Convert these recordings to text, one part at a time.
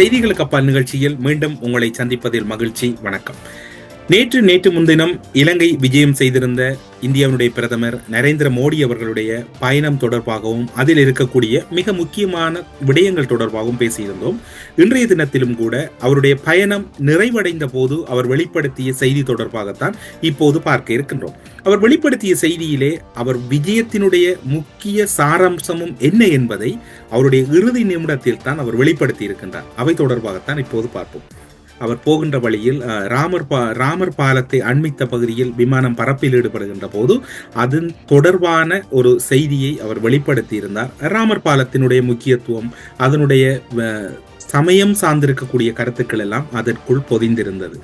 செய்திகளுக்கு அப்பால் நிகழ்ச்சியில் மீண்டும் உங்களை சந்திப்பதில் மகிழ்ச்சி. வணக்கம். நேற்று நேற்று முன்தினம் இலங்கை விஜயம் செய்திருந்த இந்தியாவினுடைய பிரதமர் நரேந்திர மோடி அவர்களுடைய பயணம் தொடர்பாகவும் அதில் இருக்கக்கூடிய மிக முக்கியமான விடயங்கள் தொடர்பாகவும் பேசியிருந்தோம். இன்றைய தினத்திலும் கூட அவருடைய பயணம் நிறைவடைந்த போது அவர் வெளிப்படுத்திய செய்தி தொடர்பாகத்தான் இப்போது பார்க்க இருக்கின்றோம். அவர் வெளிப்படுத்திய செய்தியிலே அவர் விஜயத்தினுடைய முக்கிய சாராம்சமும் என்ன என்பதை அவருடைய இறுதி நிமிடத்தில் தான் அவர் வெளிப்படுத்தி இருக்கின்றார். அவை தொடர்பாகத்தான் இப்போது பார்ப்போம். அவர் போகின்ற வழியில் ராமர் பா ராமர் பாலத்தை அண்மித்த பகுதியில் விமானம் பரப்பில் ஈடுபடுகின்ற போது அதன் தொடர்பான ஒரு செய்தியை அவர் வெளிப்படுத்தி இருந்தார் ராமர் பாலத்தினுடைய முக்கியத்துவம் அதனுடைய சமயம் சார்ந்திருக்கக்கூடிய கருத்துக்கள் எல்லாம் அதற்குள் பொதிந்திருந்தது.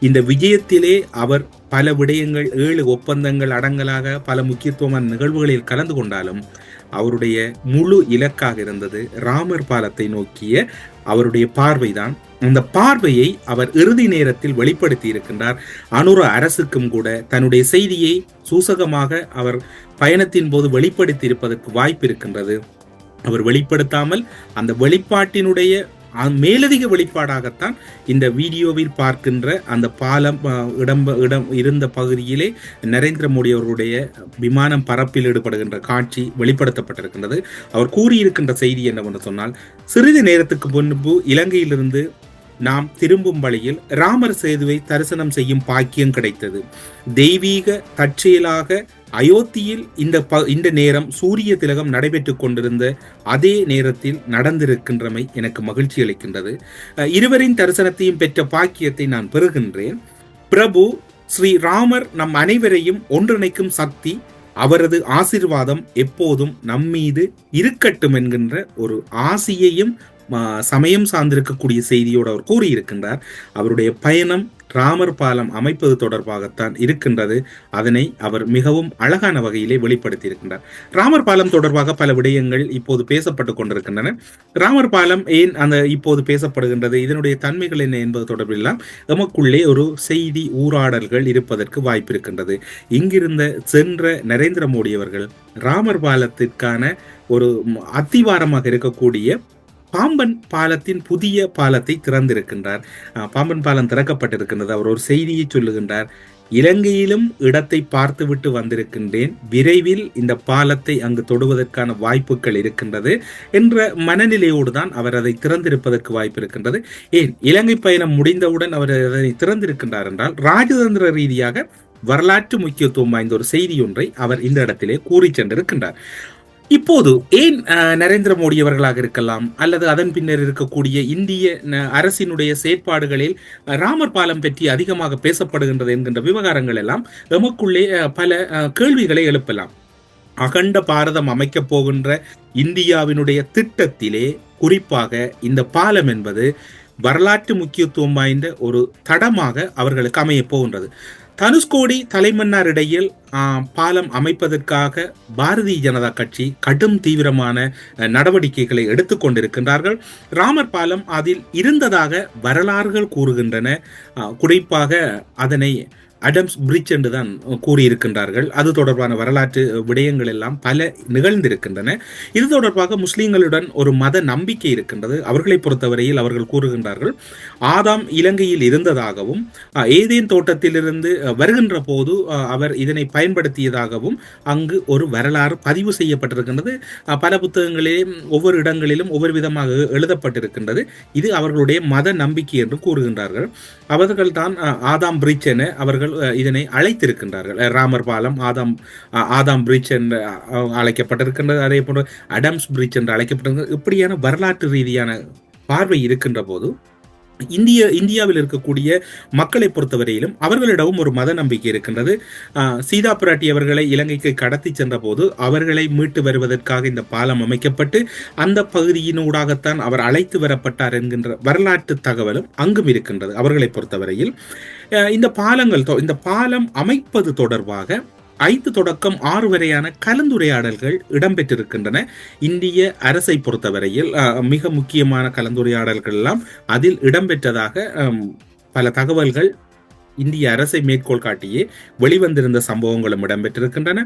இந்த விஜயத்திலே அவர் பல விடயங்கள் ஏழு ஒப்பந்தங்கள் அடங்கலாக பல முக்கியத்துவமான நிகழ்வுகளில் கலந்து கொண்டாலும் அவருடைய முழு இலக்காக இருந்தது ராமர் பாலத்தை நோக்கிய அவருடைய பார்வைதான். அந்த பார்வையை அவர் இறுதி நேரத்தில் வெளிப்படுத்தி இருக்கின்றார் அனுர அரசுக்கும் கூட தன்னுடைய செய்தியை சூசகமாக அவர் பயணத்தின் போது வெளிப்படுத்தி இருப்பதற்கு வாய்ப்பு இருக்கின்றது. அவர் வெளிப்படுத்தாமல் அந்த வெளிப்பாட்டினுடைய மேலதிக வெளிப்பாடாகத்தான் இந்த வீடியோவில் பார்க்கின்ற அந்த பாலம் இடம் இடம் இருந்த பகுதியிலே நரேந்திர மோடி அவர்களுடைய விமானம் பரப்பில் ஈடுபடுகின்ற காட்சி வெளிப்படுத்தப்பட்டிருக்கின்றது. அவர் கூறியிருக்கின்ற செய்தி என்னவென்று சொன்னால் சிறிது நேரத்துக்கு முன்பு இலங்கையிலிருந்து நாம் திரும்பும் வழியில் ராமர் சேதுவை தரிசனம் செய்யும் பாக்கியம் கிடைத்தது. தெய்வீக தற்செயலாக அயோத்தியில் இந்த ப இந்த நேரம் சூரிய திலகம் நடைபெற்று கொண்டிருந்த அதே நேரத்தில் நடந்திருக்கின்றமை எனக்கு மகிழ்ச்சி அளிக்கின்றது. இருவரின் தரிசனத்தையும் பெற்ற பாக்கியத்தை நான் பெறுகின்றேன். பிரபு ஸ்ரீ ராமர் நம் அனைவரையும் ஒன்றிணைக்கும் சக்தி அவரது ஆசிர்வாதம் எப்போதும் நம்மீது இருக்கட்டும் என்கின்ற ஒரு ஆசியையும் சமயம் சார்ந்திருக்கக்கூடிய செய்தியோடு அவர் கூறியிருக்கின்றார். அவருடைய பயணம் ராமர் பாலம் அமைப்பது தொடர்பாகத்தான் இருக்கின்றது. அதனை அவர் மிகவும் அழகான வகையிலே வெளிப்படுத்தி இருக்கின்றார் ராமர் பாலம் தொடர்பாக பல விடயங்கள் இப்போது பேசப்பட்டு கொண்டிருக்கின்றன. ராமர் பாலம் ஏன் அந்த இப்போது பேசப்படுகின்றது? இதனுடைய தன்மைகள் என்ன என்பது தொடர்பில்லாம் எமக்குள்ளே ஒரு செய்தி ஊராடல்கள் இருப்பதற்கு வாய்ப்பு இருக்கின்றது இங்கிருந்த சென்ற நரேந்திர மோடி அவர்கள் ராமர் பாலத்திற்கான ஒரு அத்திவாரமாக இருக்கக்கூடிய பாம்பன் பாலத்தின் புதிய பாலத்தை திறந்திருக்கின்றார். பாம்பன் பாலம் திறக்கப்பட்டிருக்கின்றது. அவர் ஒரு செய்தியை சொல்லுகின்றார். இலங்கையிலும் இடத்தை பார்த்துவிட்டு வந்திருக்கின்றேன். விரைவில் இந்த பாலத்தை அங்கு தொடுவதற்கான வாய்ப்புகள் இருக்கின்றது என்ற மனநிலையோடு தான் அவர் அதை திறந்திருப்பதற்கு வாய்ப்பு இருக்கின்றது ஏன் இலங்கை பயணம் முடிந்தவுடன் அவர் அதனை திறந்திருக்கின்றார் என்றால் ராஜதந்திர ரீதியாக வரலாற்று முக்கியத்துவம் வாய்ந்த ஒரு செய்தி ஒன்றை அவர் இந்த இடத்திலே கூறி சென்றிருக்கின்றார். இப்போது ஏன் நரேந்திர மோடி அவர்களாக இருக்கலாம்? அல்லது அதன் பின்னர் இருக்கக்கூடிய இந்திய அரசினுடைய செயற்பாடுகளில் ராமர் பாலம் பற்றி அதிகமாக பேசப்படுகின்றது என்கின்ற விவகாரங்கள் எல்லாம் எமக்குள்ளே பல கேள்விகளை எழுப்பலாம். அகண்ட பாரதம் அமைக்கப் போகின்ற இந்தியாவினுடைய திட்டத்திலே குறிப்பாக இந்த பாலம் என்பது வரலாற்று முக்கியத்துவம் வாய்ந்த ஒரு தடமாக அவர்களுக்கு அமையப் போகின்றது. தனுஷ்கோடி தலைமன்னார் இடையில் பாலம் அமைப்பதற்காக பாரதிய ஜனதா கட்சி கடும் தீவிரமான நடவடிக்கைகளை எடுத்துக்கொண்டிருக்கின்றார்கள் ராமர் பாலம் அதில் இருந்ததாக வரலாறுகள் கூறுகின்றன. குறிப்பாக அதனை அடம்ஸ் பிரிட்ஜ் என்று தான் கூறியிருக்கின்றார்கள். அது தொடர்பான வரலாற்று விடயங்கள் எல்லாம் பல நிகழ்ந்திருக்கின்றன. இது தொடர்பாக முஸ்லீம்களுடன் ஒரு மத நம்பிக்கை இருக்கின்றது. அவர்களை பொறுத்தவரையில் அவர்கள் கூறுகின்றார்கள் ஆதாம் இலங்கையில் இருந்ததாகவும் ஏதேன் தோட்டத்திலிருந்து வருகின்ற போது அவர் இதனை பயன்படுத்தியதாகவும் அங்கு ஒரு வரலாறு பதிவு செய்யப்பட்டிருக்கின்றது. பல புத்தகங்களிலும் ஒவ்வொரு இடங்களிலும் ஒவ்வொரு விதமாக எழுதப்பட்டிருக்கின்றது. இது அவர்களுடைய மத நம்பிக்கை என்று கூறுகின்றார்கள். அவர்கள் தான் ஆதாம் பிரிட்ஜ் என அவர்கள் இதனை அழைத்திருக்கின்றார்கள். ராமர் பாலம் ஆதாம் ஆதாம் பிரிட்ஜ் என்று அழைக்கப்பட்டிருக்கின்றது. அதே போன்று அடம்ஸ் பிரிட்ஜ் என்று அழைக்கப்பட்டிருக்கிறது இப்படியான வரலாற்று ரீதியான பார்வை இருக்கின்ற போது இந்திய இந்தியாவில் இருக்கக்கூடிய மக்களை பொறுத்தவரையிலும் அவர்களிடமும் ஒரு மத நம்பிக்கை இருக்கின்றது. சீதா பிராட்டி அவர்களை இலங்கைக்கு கடத்தி சென்ற போது அவர்களை மீட்டு வருவதற்காக இந்த பாலம் அமைக்கப்பட்டு அந்த பகுதியினூடாகத்தான் அவர் அழைத்து வரப்பட்டார் என்கின்ற வரலாற்று தகவலும் அங்கும் இருக்கின்றது அவர்களை பொறுத்தவரையில். இந்த பாலங்கள் தொ- இந்த பாலம் அமைப்பது தொடர்பாக ஐந்து தொடக்கம் ஆறு வரையான கலந்துரையாடல்கள் இடம்பெற்றிருக்கின்றன. இந்திய அரசை பொறுத்தவரையில் மிக முக்கியமான கலந்துரையாடல்கள் எல்லாம் அதில் இடம்பெற்றதாக பல தகவல்கள் இந்திய அரசை மேற்கோள் காட்டியே வெளிவந்திருந்த சம்பவங்களும் இடம்பெற்றிருக்கின்றன.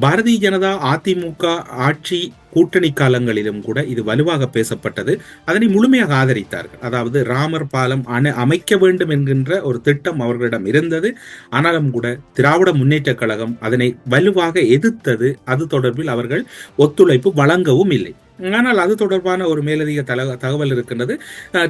பாரதிய ஜனதா அதிமுக ஆட்சி கூட்டணி காலங்களிலும் கூட இது வலுவாக பேசப்பட்டது. அதனை முழுமையாக ஆதரித்தார்கள். அதாவது ராமர் பாலம் அணை அமைக்க வேண்டும் என்கின்ற ஒரு திட்டம் அவர்களிடம் இருந்தது. ஆனாலும் கூட திராவிட முன்னேற்ற கழகம் அதனை வலுவாக எதிர்த்தது. அது தொடர்பில் அவர்கள் ஒத்துழைப்பு வழங்கவும் இல்லை. ஆனால் அது தொடர்பான ஒரு மேலதிக தகவல் இருக்கின்றது.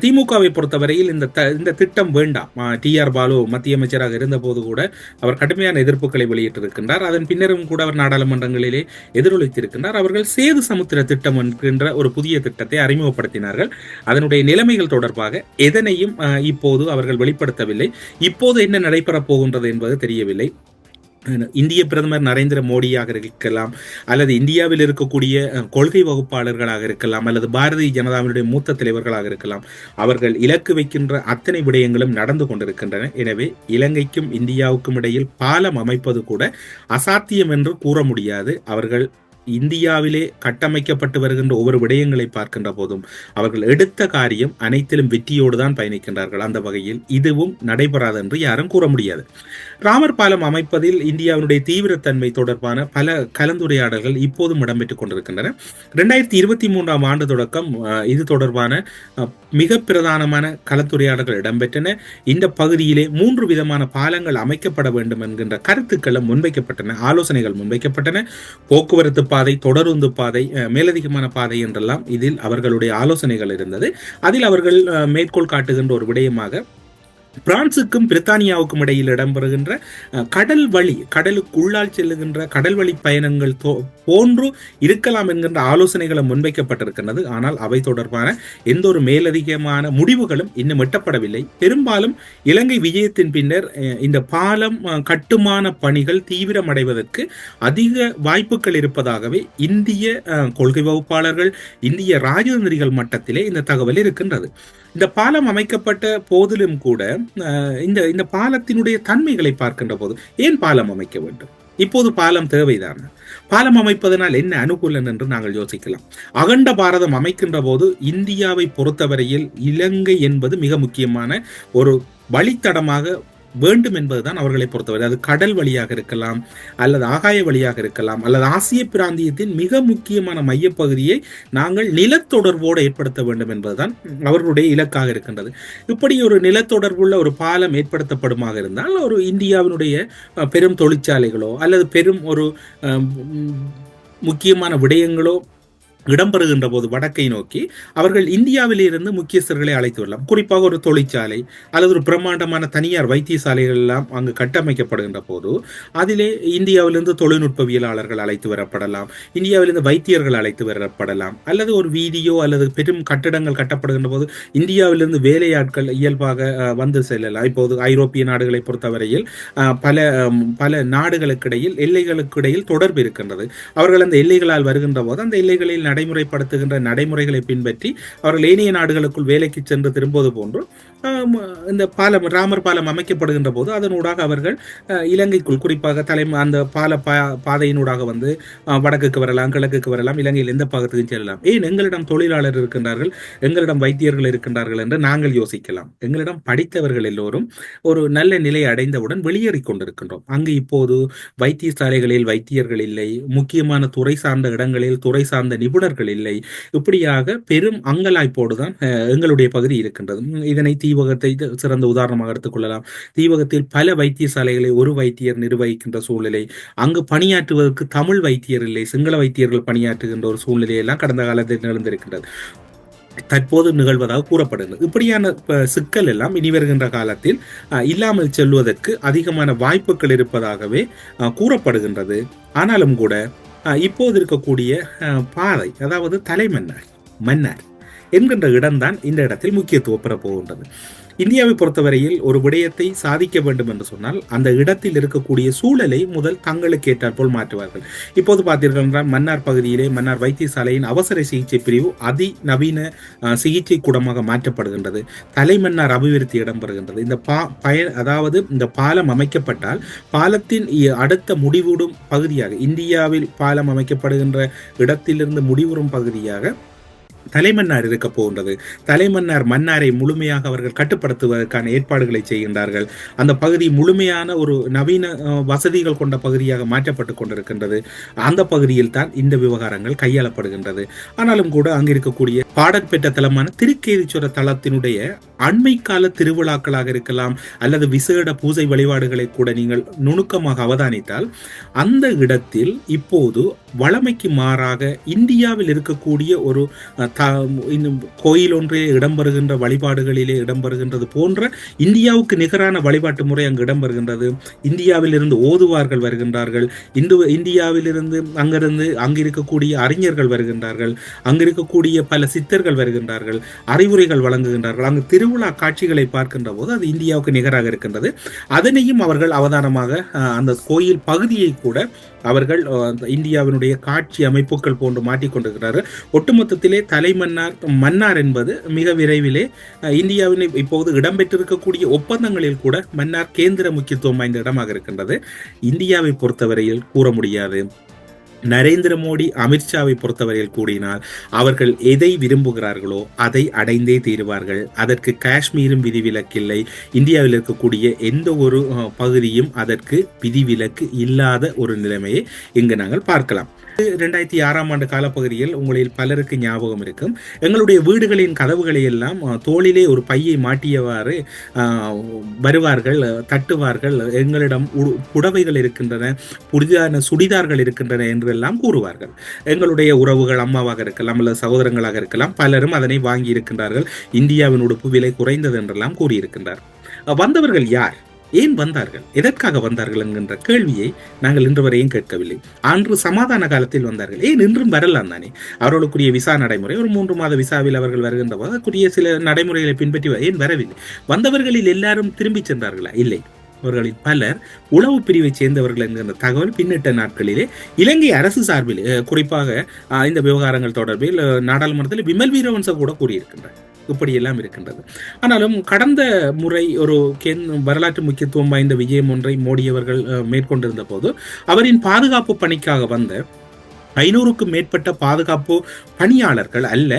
திமுகவை பொறுத்தவரையில் இந்த இந்த திட்டம் வேண்டாம். டி ஆர் பாலு மத்திய அமைச்சராக இருந்தபோது கூட அவர் கடுமையான எதிர்ப்புகளை வெளியிட்டிருக்கின்றார். அதன் பின்னரும் கூட அவர் நாடாளுமன்றங்களிலே எதிரொலித்திருக்கின்றார். அவர்கள் சேது சமுத்திர திட்டம் என்கின்ற ஒரு புதிய திட்டத்தை அறிமுகப்படுத்தினார்கள். அதனுடைய நிலைமைகள் தொடர்பாக எதனையும் இப்போது அவர்கள் வெளிப்படுத்தவில்லை. இப்போது என்ன நடைபெறப் போகின்றது என்பது தெரியவில்லை. இந்திய பிரதமர் நரேந்திர மோடியாக இருக்கலாம் அல்லது இந்தியாவில் இருக்கக்கூடிய கொள்கை வகுப்பாளர்களாக இருக்கலாம் அல்லது பாரதிய ஜனதாவினுடைய மூத்த தலைவர்களாக இருக்கலாம் அவர்கள் இலக்கு வைக்கின்ற அத்தனை விடயங்களும் நடந்து கொண்டிருக்கின்றன. எனவே இலங்கைக்கும் இந்தியாவுக்கும் இடையில் பாலம் அமைப்பது கூட அசாத்தியம் என்று கூற முடியாது. அவர்கள் இந்தியாவிலே கட்டமைக்கப்பட்டு வருகின்ற ஒவ்வொரு விடயங்களை பார்க்கின்ற போதும் அவர்கள் எடுத்த காரியம் அனைத்திலும் வெற்றியோடு தான் பயணிக்கின்றார்கள். அந்த வகையில் இதுவும் நடைபெறாது என்று யாரும் கூற முடியாது. ராமர் பாலம் அமைப்பதில் இந்தியாவினுடைய தீவிரத்தன்மை தொடர்பான பல கலந்துரையாடல்கள் இப்போதும் இடம்பெற்றுக் கொண்டிருக்கின்றன. இரண்டாயிரத்தி இருபத்தி மூன்றாம் ஆண்டு தொடக்கம் இது தொடர்பான மிக பிரதானமான கலந்துரையாடல்கள் இடம்பெற்றன. இந்த பகுதியிலே மூன்று விதமான பாலங்கள் அமைக்கப்பட வேண்டும் என்கின்ற கருத்துக்களும் முன்வைக்கப்பட்டன ஆலோசனைகள் முன்வைக்கப்பட்டன. போக்குவரத்து பாதை தொடருந்து பாதை மேலதிகமான பாதை என்றெல்லாம் இதில் அவர்களுடைய ஆலோசனைகள் இருந்தது. அதில் அவர்கள் மேற்கோள் காட்டுகின்ற ஒரு விடயமாக பிரான்சுக்கும் பிரித்தானியாவுக்கும் இடையில் இடம்பெறுகின்ற கடல் வழி கடலுக்குள்ளால் செல்லுகின்ற கடல் வழி பயணங்கள் போன்று இருக்கலாம் என்கின்ற ஆலோசனைகளை முன்வைக்கப்பட்டிருக்கின்றது. ஆனால் அவை தொடர்பான எந்த ஒரு மேலதிகமான முடிவுகளும் இன்னும் எட்டப்படவில்லை. பெரும்பாலும் இலங்கை விஜயத்தின் பின்னர் இந்த பாலம் கட்டுமான பணிகள் தீவிரமடைவதற்கு அதிக வாய்ப்புகள் இருப்பதாகவே இந்திய கொள்கை வகுப்பாளர்கள் இந்திய ராஜதந்திரிகள் மட்டத்திலே இந்த தகவல் இருக்கின்றது. இந்த பாலம் அமைக்கப்பட்ட போதிலும் கூட இந்த இந்த பாலத்தினுடைய தன்மைகளை பார்க்கின்ற போது ஏன் பாலம் அமைக்க வேண்டும்? இப்போது பாலம் தேவைதான்? பாலம் அமைப்பதனால் என்ன அனுகூலம் என்று நாங்கள் யோசிக்கலாம். அகண்ட பாரதம் அமைக்கின்ற போது இந்தியாவை பொறுத்தவரையில் இலங்கை என்பது மிக முக்கியமான ஒரு வழித்தடமாக வேண்டும் என்பதுதான் அவர்களை பொறுத்தவரை. அது கடல் வழியாக இருக்கலாம் அல்லது ஆகாய வழியாக இருக்கலாம் அல்லது ஆசிய பிராந்தியத்தின் மிக முக்கியமான மையப்பகுதியை நாங்கள் நிலத்தொடர்போடு ஏற்படுத்த வேண்டும் என்பதுதான் அவர்களுடைய இலக்காக இருக்கின்றது. இப்படி ஒரு நிலத்தொடர்புள்ள ஒரு பாலம் ஏற்படுத்தப்படுமாக இருந்தால் ஒரு இந்தியாவினுடைய பெரும் தொழிற்சாலைகளோ அல்லது பெரும் ஒரு முக்கியமான விடயங்களோ இடம்பெறுகின்ற போது வடக்கை நோக்கி அவர்கள் இந்தியாவிலிருந்து முக்கியஸ்தர்களை அழைத்து வரலாம். குறிப்பாக ஒரு தொழிற்சாலை அல்லது ஒரு பிரம்மாண்டமான தனியார் வைத்தியசாலைகள் எல்லாம் அங்கு கட்டமைக்கப்படுகின்ற போது அதிலே இந்தியாவிலிருந்து தொழில்நுட்பவியலாளர்கள் அழைத்து வரப்படலாம். இந்தியாவிலிருந்து வைத்தியர்கள் அழைத்து வரப்படலாம். அல்லது ஒரு வீதியோ அல்லது பெரும் கட்டிடங்கள் கட்டப்படுகின்ற போது இந்தியாவிலிருந்து வேலையாட்கள் இயல்பாக வந்து செல்லலாம். இப்போது ஐரோப்பிய நாடுகளை பொறுத்தவரையில் பல பல நாடுகளுக்கிடையில் எல்லைகளுக்கிடையில் தொடர்பு இருக்கின்றது. அவர்கள் அந்த எல்லைகளால் வருகின்ற போது அந்த எல்லைகளில் நடைமுறைப்படுத்துகின்ற நடைமுறைகளை பின்பற்றி அவர்கள் ஏனைய நாடுகளுக்குள் வேலைக்கு சென்று திரும்புவது போன்று இந்த பாலம் ராமர் பாலம் அமைக்கப்படுகின்ற போது அதனூடாக அவர்கள் இலங்கைக்குள் குறிப்பாக தலை அந்த பால பா பாதையினூடாக வந்து வடக்குக்கு வரலாம் கிழக்குக்கு வரலாம் இலங்கையில் எந்த பாகத்துக்கும் செல்லலாம். ஏன் எங்களிடம் தொழிலாளர் இருக்கின்றார்கள் எங்களிடம் வைத்தியர்கள் இருக்கின்றார்கள் என்று நாங்கள் யோசிக்கலாம். எங்களிடம் படித்தவர்கள் எல்லோரும் ஒரு நல்ல நிலை அடைந்தவுடன் வெளியேறி கொண்டிருக்கின்றோம். அங்கு இப்போது வைத்தியசாலைகளில் வைத்தியர்கள் இல்லை முக்கியமான துறை சார்ந்த இடங்களில் துறை சார்ந்த நிபுணர் தொண்டர்கள் இல்லை. இப்படியாக பெரும் அங்கலாய்ப்போடுதான் எங்களுடைய பகுதி இருக்கின்றது. இதனை தீவகத்தை சிறந்த உதாரணமாக எடுத்துக்கொள்ளலாம் தீவகத்தில் பல வைத்தியசாலைகளை ஒரு வைத்தியர் நிர்வகிக்கின்ற சூழ்நிலை அங்கு பணியாற்றுவதற்கு தமிழ் வைத்தியர் இல்லை சிங்கள வைத்தியர்கள் பணியாற்றுகின்ற ஒரு சூழ்நிலையெல்லாம் கடந்த காலத்தில் நிகழ்ந்திருக்கின்றது. தற்போது நிகழ்வதாக கூறப்படுகிறது. இப்படியான சிக்கல் எல்லாம் இனி வருகின்ற காலத்தில் இல்லாமல் செல்வதற்கு அதிகமான வாய்ப்புகள் இருப்பதாகவே கூறப்படுகின்றது. ஆனாலும் கூட இப்போது இருக்கக்கூடிய பாறை அதாவது தலைமன்னார் மன்னர் என்கின்ற இடம்தான் இந்த இடத்தில் முக்கியத்துவம் பெறப்போகின்றது இந்தியாவை பொறுத்தவரையில் ஒரு விடயத்தை சாதிக்க வேண்டும் என்று சொன்னால் அந்த இடத்தில் இருக்கக்கூடிய சூழலை முதல் தங்களுக்கு ஏற்றாற்போல் மாற்றுவார்கள். இப்போது பார்த்தீர்கள் என்றால் மன்னார் பகுதியிலே மன்னார் வைத்தியசாலையின் அவசர சிகிச்சை பிரிவு அதி நவீன சிகிச்சை கூடமாக மாற்றப்படுகின்றது. தலைமன்னார் அபிவிருத்தி இடம்பெறுகின்றது. இந்த பா பய அதாவது இந்த பாலம் அமைக்கப்பட்டால் பாலத்தின் அடுத்த முடிவுடும் பகுதியாக இந்தியாவில் பாலம் அமைக்கப்படுகின்ற இடத்திலிருந்து முடிவுறும் பகுதியாக தலைமன்னார் இருக்க போகின்றது. தலைமன்னார் மன்னாரை முழுமையாக அவர்கள் கட்டுப்படுத்துவதற்கான ஏற்பாடுகளை செய்கின்றார்கள். அந்த பகுதி முழுமையான ஒரு நவீன வசதிகள் கொண்ட பகுதியாக மாற்றப்பட்டு கொண்டிருக்கின்றது. அந்த பகுதியில் தான் இந்த விவகாரங்கள் கையாளப்படுகின்றது. ஆனாலும் கூட அங்கு இருக்கக்கூடிய பாடற்பெற்ற தலமான திருக்கேதீஸ்வர தலத்தினுடைய அண்மை கால திருவிழாக்களாக இருக்கலாம் அல்லது விசேட பூஜை வழிபாடுகளை கூட நீங்கள் நுணுக்கமாக அவதானித்தால் அந்த இடத்தில் இப்போது வளமைக்கு மாறாக இந்தியாவில் இருக்கக்கூடிய ஒரு கோயில் ஒன்றே இடம்பெறுகின்ற வழிபாடுகளிலே இடம்பெறுகின்றது போன்ற இந்தியாவுக்கு நிகரான வழிபாட்டு முறை அங்கு இடம்பெறுகின்றது. இந்தியாவில் இருந்து ஓதுவார்கள் வருகின்றார்கள். இந்து இந்தியாவிலிருந்து அங்கிருந்து அங்கு இருக்கக்கூடிய அறிஞர்கள் வருகின்றார்கள். அங்கு இருக்கக்கூடிய பல சித்தர்கள் வருகின்றார்கள். அறிவுரைகள் வழங்குகின்றார்கள். அங்கு திருவிழா காட்சிகளை பார்க்கின்ற போது அது இந்தியாவுக்கு நிகராக இருக்கின்றது. அதனையும் அவர்கள் அவதானமாக அந்த கோயில் பகுதியை கூட அவர்கள் தன்னுடைய காட்சி அமைப்புகள் போன்று மாற்றிக்கொண்டிருக்கிறார் ஒட்டுமொத்தத்திலே தலைமன்னார் மன்னார் என்பது மிக விரைவிலே இந்தியாவின் இப்போது இடம்பெற்றிருக்கக்கூடிய ஒப்பந்தங்களில் கூட மன்னார் கேந்திர முக்கியத்துவம் வாய்ந்த இடமாக இருக்கின்றது. இந்தியாவை பொறுத்தவரையில் கூற முடியாது. நரேந்திர மோடி அமித்ஷாவை பொறுத்தவரையில் கூடினால் அவர்கள் எதை விரும்புகிறார்களோ அதை அடைந்தே தீருவார்கள். அதற்கு காஷ்மீரும் விதிவிலக்கில்லை. இந்தியாவில் இருக்கக்கூடிய எந்த ஒரு பகுதியும் அதற்கு விதிவிலக்கு இல்லாத ஒரு நிலைமையை இங்கு நாங்கள் பார்க்கலாம். ரெண்டாயிரத்தி ஆறாம் ஆண்டு காலப்பகுதியில் உங்களில் பலருக்கு ஞாபகம் இருக்கும். எங்களுடைய வீடுகளின் கதவுகளை எல்லாம் தோளிலே ஒரு பையை மாட்டியவாறு வருவார்கள் தட்டுவார்கள். எங்களிடம் புடவைகள் இருக்கின்றன புதிதான சுடிதார்கள் இருக்கின்றன என்றெல்லாம் கூறுவார்கள். எங்களுடைய உறவுகள் அம்மாவாக இருக்கலாம் அல்லது சகோதரங்களாக இருக்கலாம் பலரும் அதனை வாங்கி இருக்கின்றார்கள் இந்தியாவின் உடுப்பு விலை குறைந்தது என்றெல்லாம் கூறியிருக்கின்றார். வந்தவர்கள் யார்? ஏன் வந்தார்கள்? எதற்காக வந்தார்கள் என்கின்ற கேள்வியை நாங்கள் இன்று வரையும் கேட்கவில்லை. அன்று சமாதான காலத்தில் வந்தார்கள். ஏன் இன்றும் வரலாம் தானே? அவர்களுக்குரிய விசா நடைமுறை ஒரு மூன்று மாத விசாவில் அவர்கள் வருகின்ற போது அதற்குரிய சில நடைமுறைகளை பின்பற்றி ஏன் வரவில்லை? வந்தவர்களில் எல்லாரும் திரும்பி சென்றார்களா? இல்லை. அவர்களில் பலர் உளவு பிரிவை சேர்ந்தவர்கள் என்கிற தகவல் பின்னிட்ட நாட்களிலே இலங்கை அரசு சார்பில் குறிப்பாக இந்த விவகாரங்கள் தொடர்பில் நாடாளுமன்றத்தில் விமல் வீரவன்ச கூட கூறியிருக்கின்றார். இப்படியெல்லாம் இருக்கின்றது. ஆனாலும் கடந்த முறை ஒரு கென் வரலாற்று முக்கியத்துவம் வாய்ந்த விஜயம் ஒன்றை மோடி அவர்கள் மேற்கொண்டிருந்த போது அவரின் பாதுகாப்பு பணிக்காக வந்த ஐநூறுக்கும் மேற்பட்ட பாதுகாப்பு பணியாளர்கள் அல்ல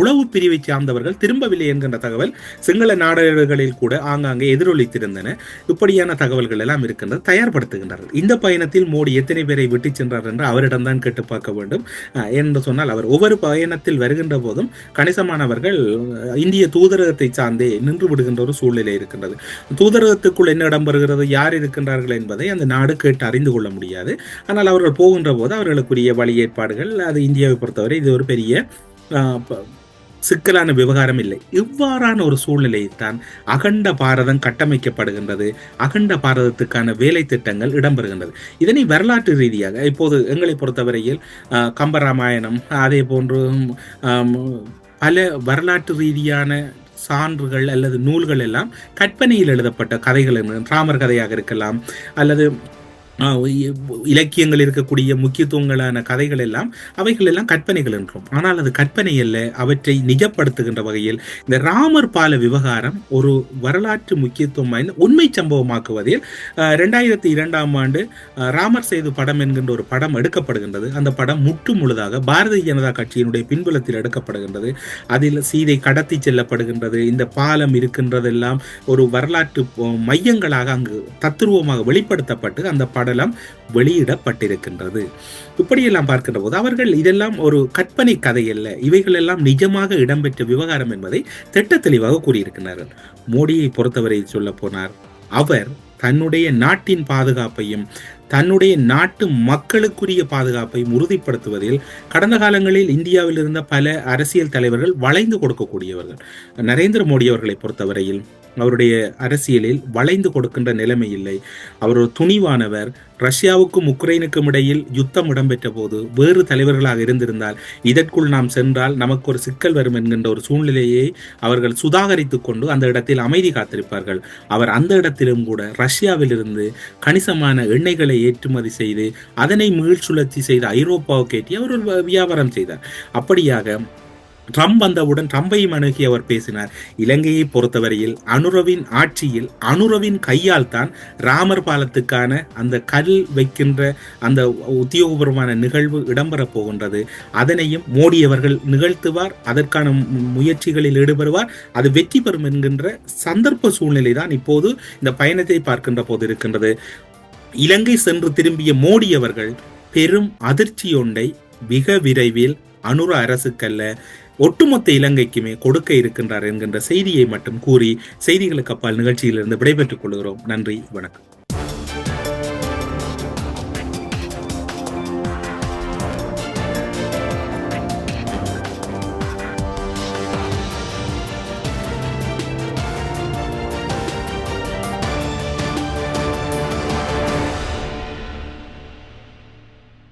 உளவு பிரிவை சார்ந்தவர்கள் திரும்பவில்லை என்கின்ற தகவல் சிங்கள நாடுகளில் கூட ஆங்காங்கே எதிரொலித்திருந்தன. இப்படியான தகவல்கள் எல்லாம் இருக்கின்றது தயார்படுத்துகின்றார்கள். இந்த பயணத்தில் மோடி எத்தனை பேரை விட்டு சென்றார் என்று அவரிடம்தான் கேட்டு பார்க்க வேண்டும். என்று சொன்னால் அவர் ஒவ்வொரு பயணத்தில் வருகின்ற போதும் கணிசமானவர்கள் இந்திய தூதரகத்தை சார்ந்தே நின்று விடுகின்ற ஒரு சூழ்நிலை இருக்கின்றது. தூதரகத்துக்குள் என்ன இடம்பெறுகிறது யார் இருக்கின்றார்கள் என்பதை அந்த நாடு கேட்டு அறிந்து கொள்ள முடியாது. ஆனால் அவர்கள் போகின்ற போது அவர்களுக்குரிய வழி ஏற்பாடுகள் அது இந்தியாவை பொறுத்தவரை இது ஒரு பெரிய சிக்கலான விவகாரம் இல்லை. இவ்வாறான ஒரு சூழ்நிலையை தான் அகண்ட பாரதம் கட்டமைக்கப்படுகின்றது. அகண்ட பாரதத்துக்கான வேலை திட்டங்கள் இடம்பெறுகின்றது. இதனை வரலாற்று ரீதியாக இப்போது எங்களை பொறுத்தவரையில் கம்பராமாயணம் அதே போன்று பல வரலாற்று ரீதியான சான்றுகள் அல்லது நூல்கள் எல்லாம் கற்பனையில் எழுதப்பட்ட கதைகள் ராமர் கதையாக இருக்கலாம் அல்லது இலக்கியங்கள் இருக்கக்கூடிய முக்கியத்துவங்களான கதைகள் எல்லாம் அவைகள் எல்லாம் கற்பனைகள் என்றோம். ஆனால் அது கற்பனை அல்ல அவற்றை நிஜப்படுத்துகின்ற வகையில் இந்த ராமர் பால விவகாரம் ஒரு வரலாற்று முக்கியத்துவம் வாய்ந்த உண்மை சம்பவமாக்குவதில் ரெண்டாயிரத்தி இரண்டாம் ஆண்டு ராமர் செய்து படம் என்கின்ற ஒரு படம் எடுக்கப்படுகின்றது. அந்த படம் முற்று முழுதாக பாரதிய ஜனதா கட்சியினுடைய பின்புலத்தில் எடுக்கப்படுகின்றது. அதில் சீதை கடத்தி செல்லப்படுகின்றது. இந்த பாலம் இருக்கின்றதெல்லாம் ஒரு வரலாற்று மையங்களாக அங்கு தத்துருவமாக வெளிப்படுத்தப்பட்டு அந்த படம் பாடலாம் வெளியிடப்பட்டிருக்கின்றது. இப்படியெல்லாம் பார்க்கின்ற போது அவர்கள் இதெல்லாம் ஒரு கற்பனை கதை அல்ல. இவைகள் எல்லாம் நிஜமாக இடம்பெற்ற விவகாரம் என்பதை திட்ட தெளிவாக கூறியிருக்கிறார்கள் மோடியை பொறுத்தவரை சொல்ல போனார் அவர் தன்னுடைய நாட்டின் பாதுகாப்பையும் தன்னுடைய நாட்டு மக்களுக்குரிய பாதுகாப்பையும் உறுதிப்படுத்துவதில் கடந்த காலங்களில் இந்தியாவில் இருந்த பல அரசியல் தலைவர்கள் வளைந்து கொடுக்கக்கூடியவர்கள். நரேந்திர மோடி அவர்களை பொறுத்தவரையில் அவருடைய அரசியலில் வளைந்து கொடுக்கின்ற நிலைமை இல்லை. அவர் ஒரு துணிவானவர். ரஷ்யாவுக்கும் உக்ரைனுக்கும் இடையில் யுத்தம் இடம்பெற்ற போது வேறு தலைவர்களாக இருந்திருந்தால் இதற்குள் நாம் சென்றால் நமக்கு ஒரு சிக்கல் வரும் என்கின்ற ஒரு சூழ்நிலையை அவர்கள் சுதாகரித்து கொண்டு அந்த இடத்தில் அமைதி காத்திருப்பார்கள். அவர் அந்த இடத்திலும் கூட ரஷ்யாவிலிருந்து கணிசமான எண்ணெய்களை ஏற்றுமதி செய்து அதனை மீள் சுழற்சி செய்த ஐரோப்பாவுக்கு ஏற்றி அவர் ஒரு வியாபாரம் செய்தார். அப்படியாக ட்ரம்ப் வந்தவுடன் ட்ரம்பையும் அணுகி அவர் பேசினார். இலங்கையை பொறுத்தவரையில் அனுரவின் ஆட்சியில் அனுரவின் கையால் தான் ராமர் பாலத்துக்கான அந்த கல் வைக்கின்ற அந்த உத்தியோகபூர்வமான நிகழ்வு இடம்பெறப் போகின்றது. அதனையும் மோடி அவர்கள் நிகழ்த்துவார் அதற்கான முயற்சிகளில் ஈடுபடுவார் அது வெற்றி பெறும் என்கின்ற சந்தர்ப்ப சூழ்நிலை தான் இப்போது இந்த பயணத்தை பார்க்கின்ற போது இருக்கின்றது. இலங்கை சென்று திரும்பிய மோடி அவர்கள் பெரும் அதிர்ச்சியொண்டை மிக விரைவில் அனுர அரசுக்கல்ல ஒட்டுமொத்த இலங்கைக்குமே கொடுக்க இருக்கின்றார் என்கின்ற செய்தியை மட்டும் கூறி செய்திகளுக்கு அப்பால் நிகழ்ச்சியிலிருந்து விடைபெற்றுக் கொள்கிறோம். நன்றி வணக்கம்.